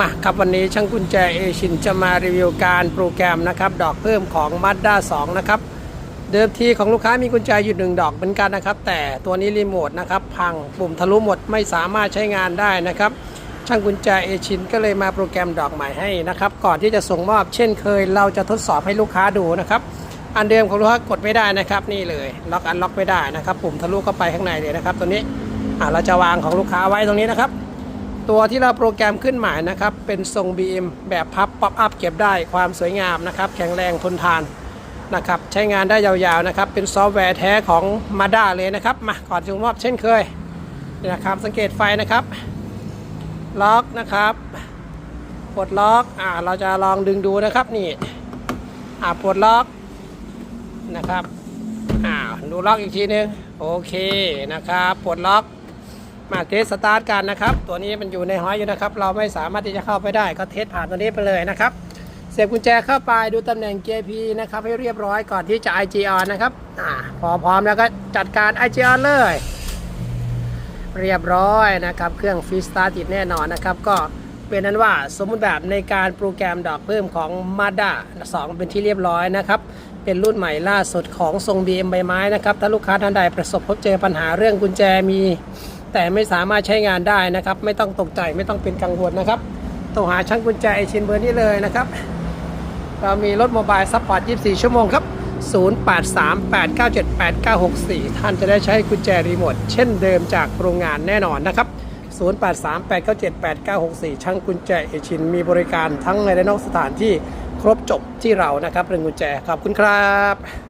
มาครับวันนี้ช่างกุญแจเอชินจะมารีวิวการโปรแกรมนะครับดอกเพิ่มของ Mazda 2 นะครับ เดิมทีของลูกค้ามีกุญแจอยู่หนึ่งดอกเหมือนกันนะครับ แต่ตัวนี้รีโมทนะครับ พังปุ่มทะลุหมดไม่สามารถใช้งานได้นะครับ ช่างกุญแจเอชินก็เลยมาโปรแกรมดอกใหม่ให้นะครับ ก่อนที่จะส่งมอบเช่นเคย เราจะทดสอบให้ลูกค้าดูนะครับ อันเดิมของลูกค้ากดไม่ได้นะครับ นี่เลยล็อกอันล็อกไม่ได้นะครับ ปุ่มทะลุเข้าไปข้างในเลยนะครับ ตัวนี้เราจะวางของลูกค้าไว้ตรงนี้นะครับ ตัวที่เราโปรแกรมขึ้นใหม่นะครับ เป็นทรง BM แบบพับป๊อปอัพเก็บได้ความสวยงามนะครับ แข็งแรงทนทานนะครับ ใช้งานได้ยาวๆนะครับ เป็นซอฟต์แวร์แท้ของ Mazda เลยนะครับมาก่อนส่งมอบเช่นเคยนะครับสังเกตไฟนะครับ ล็อกนะครับปลดล็อกอ่าเราจะลองดึงดูนะครับนี่อ่าปลดล็อกนะครับอ่าดูล็อกอีกทีนึงโอเคนะครับปลดล็อก มาเทสสตาร์ทกันนะครับ ตัวนี้มันอยู่ในห้อยอยู่นะครับ เราไม่สามารถที่จะเข้าไปได้ ก็เทสผ่านตัวนี้ไปเลยนะครับ เสียบกุญแจเข้าไปดูตำแหน่งเกียร์ P นะครับ ให้เรียบร้อยก่อนที่จะ IGR นะครับอ่าพอพร้อมแล้วก็จัดการ IGR เลย เรียบร้อยนะครับ เครื่องฟรีสตาร์ติดแน่นอนนะครับ ก็เป็นนั้นว่าสมมติแบบในการโปรแกรมดอกเพิ่มของ Mazda 2 เป็นที่เรียบร้อยนะครับ เป็นรุ่นใหม่ล่าสุดของทรง BM ใบไม้นะครับ ถ้าลูกค้าท่านใดประสบพบเจอปัญหาเรื่องกุญแจมี แต่ไม่สามารถใช้งานได้นะครับ ไม่ต้องตกใจไม่ต้องเป็นกังวลนะครับโทรหาช่างกุญแจไอชินเบอร์นี้เลยนะครับ เรามีรถโมบายซัพพอร์ต 24 ชั่วโมงครับ 0838978964 ท่านจะได้ใช้กุญแจรีโมทเช่นเดิมจากโรงงานแน่นอนนะครับ 0838978964 ช่างกุญแจเอชินมีบริการทั้งในและนอกสถานที่ครบจบที่เรานะครับเรื่องกุญแจขอบคุณครับ